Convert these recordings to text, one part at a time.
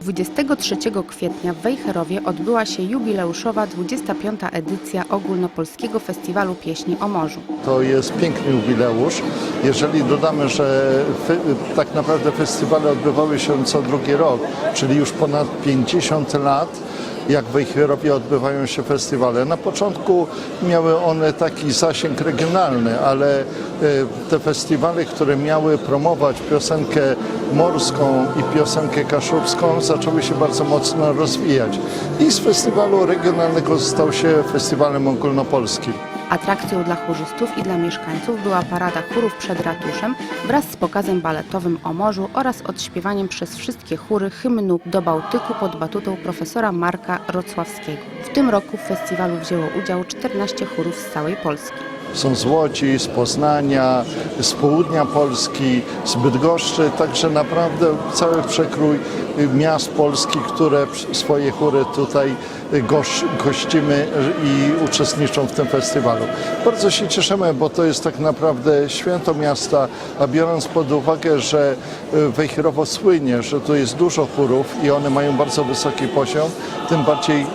23 kwietnia w Wejherowie odbyła się jubileuszowa 25. edycja Ogólnopolskiego Festiwalu Pieśni o Morzu. To jest piękny jubileusz. Jeżeli dodamy, że tak naprawdę festiwale odbywały się co drugi rok, czyli już ponad 50 lat, jak w Wejherowie odbywają się festiwale. Na początku miały one taki zasięg regionalny, ale e, te festiwale, które miały promować piosenkę morską i piosenkę kaszubską, zaczęły się bardzo mocno rozwijać. I z festiwalu regionalnego stał się festiwalem ogólnopolskim. Atrakcją dla chórzystów i dla mieszkańców była parada chórów przed ratuszem wraz z pokazem baletowym o morzu oraz odśpiewaniem przez wszystkie chóry hymnu do Bałtyku pod batutą profesora Marka Rocławskiego. Tym roku w festiwalu wzięło udział 14 chórów z całej Polski. są z Łodzi, z Poznania, z południa Polski, z Bydgoszczy, także naprawdę cały przekrój miast Polski, które swoje chóry tutaj goś, gościmy i uczestniczą w tym festiwalu. Bardzo się cieszymy, bo to jest tak naprawdę święto miasta, a biorąc pod uwagę, że y, Wejherowo słynie, że tu jest dużo chórów i one mają bardzo wysoki poziom, tym bardziej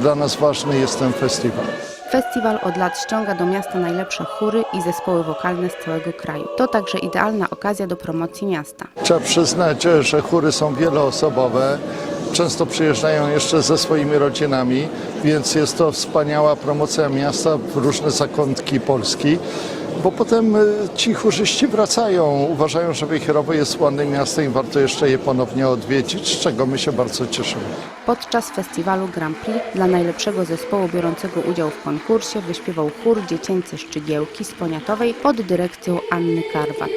dla nas ważny jest ten festiwal. Festiwal od lat ściąga do miasta najlepsze chóry i zespoły wokalne z całego kraju. To także idealna okazja do promocji miasta. Trzeba przyznać, że chóry są wieloosobowe. Często przyjeżdżają jeszcze ze swoimi rodzinami, więc jest to wspaniała promocja miasta w różne zakątki Polski. Bo potem y, ci chórzyści wracają, uważają, że Wejherowo jest ładnym miastem i warto jeszcze je ponownie odwiedzić, z czego my się bardzo cieszymy. Podczas festiwalu Grand Prix dla najlepszego zespołu biorącego udział w konkursie wyśpiewał chór dziecięcy Szczygiełki z Poniatowej pod dyrekcją Anny Karwat.